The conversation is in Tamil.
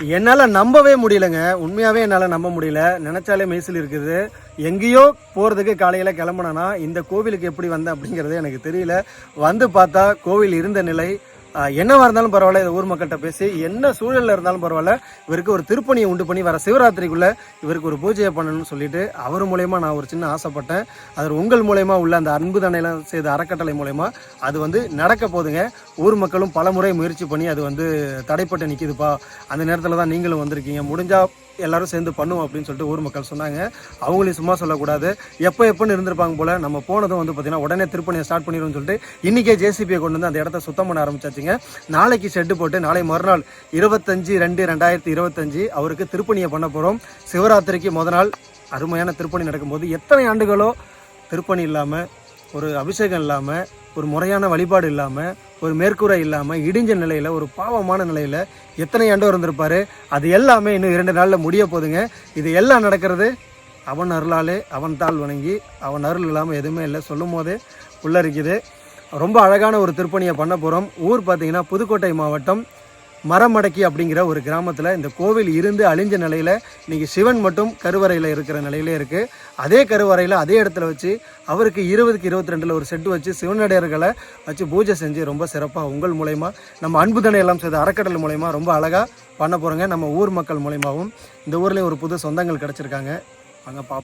என்னால் நம்பவே முடியலங்க. உண்மையாகவே என்னால் நம்ப முடியல. நினச்சாலே மெய்சில் இருக்குது. எங்கேயோ போகிறதுக்கு காலையில் கிளம்புனா இந்த கோவிலுக்கு எப்படி வந்தேன் அப்படிங்கிறது எனக்கு தெரியல. வந்து பார்த்தா கோவில் இருந்த நிலை என்னவா இருந்தாலும் பரவாயில்ல இந்த ஊர் மக்கள்கிட்ட பேசி என்ன சூழலில் இருந்தாலும் பரவாயில்ல இவருக்கு ஒரு திருப்பணியை உண்டு பண்ணி வர சிவராத்திரிக்குள்ள இவருக்கு ஒரு பூஜையை பண்ணணும்னு சொல்லிட்டு அவர் மூலயமா நான் ஒரு சின்ன ஆசைப்பட்டேன். அது உங்கள் மூலயமா உள்ள அந்த அன்பு தனையெல்லாம் செய்த அறக்கட்டளை மூலயமா அது வந்து நடக்க போதுங்க. ஊர் மக்களும் பல முறை முயற்சி பண்ணி அது வந்து தடைப்பட்டு நிற்கிதுப்பா அந்த நேரத்தில் தான் நீங்களும் வந்திருக்கீங்க. முடிஞ்சால் எல்லாரும் சேர்ந்து பண்ணுவோம் அப்படின்னு சொல்லிட்டு ஊர் மக்கள் சொன்னாங்க. அவங்களையும் சும்மா சொல்லக்கூடாது. எப்போ எப்போன்னு இருந்திருப்பாங்க போல நம்ம போனதும் வந்து பார்த்தீங்கன்னா உடனே திருப்பணியை ஸ்டார்ட் பண்ணிடுவோம்னு சொல்லிட்டு இன்றைக்கே ஜேசிபியை கொண்டு வந்து அந்த இடத்த சுத்தம் பண்ண ஆரம்பிச்சாச்சுங்க. நாளைக்கு ஷெட்டு போட்டு நாளை மறுநாள் இருபத்தஞ்சு ரெண்டு ரெண்டாயிரத்தி இருபத்தஞ்சு அவருக்கு திருப்பணியை பண்ண போகிறோம் சிவராத்திரிக்கு முத நாள் அருமையான திருப்பணி நடக்கும்போது எத்தனை ஆண்டுகளோ திருப்பணி இல்லாமல் ஒரு அபிஷேகம் இல்லாமல் ஒரு முறையான வழிபாடு இல்லாமல் ஒரு மேற்கூரை இல்லாமல் இடிஞ்ச நிலையில் ஒரு பாவமான நிலையில் எத்தனை ஆண்டு இருந்திருப்பார்? அது எல்லாமே இன்னும் இரண்டு நாளில் முடிய போதுங்க. இது எல்லாம் நடக்கிறது அவன் அருளாலே அவன் தாள் வணங்கி அவன் அருள் இல்லாமல் எதுவுமே இல்லை சொல்லும் போதே உள்ளே இருக்குது ரொம்ப அழகான ஒரு திருப்பணியை பண்ண போகிறோம் ஊர் பார்த்தீங்கன்னா புதுக்கோட்டை மாவட்டம் மரமடக்கி அப்படிங்கிற ஒரு கிராமத்தில் இந்த கோவில் இருந்து அழிஞ்ச நிலையில் இன்றைக்கி சிவன் மட்டும் கருவறையில் இருக்கிற நிலையிலே இருக்குது அதே கருவறையில் அதே இடத்துல வச்சு அவருக்கு இருபதுக்கு இருபத்தி ரெண்டில் ஒரு செட்டு வச்சு சிவனடையர்களை வச்சு பூஜை செஞ்சு ரொம்ப சிறப்பாக உங்கள் மூலயமா நம்ம அன்புதனை எல்லாம் செய்த அறக்கட்டளை மூலயமா ரொம்ப அழகாக பண்ண போகிறோங்க நம்ம ஊர் மக்கள் மூலயமாவும் இந்த ஊர்லேயும் ஒரு புது சொந்தங்கள் கிடச்சிருக்காங்க. அங்கே பா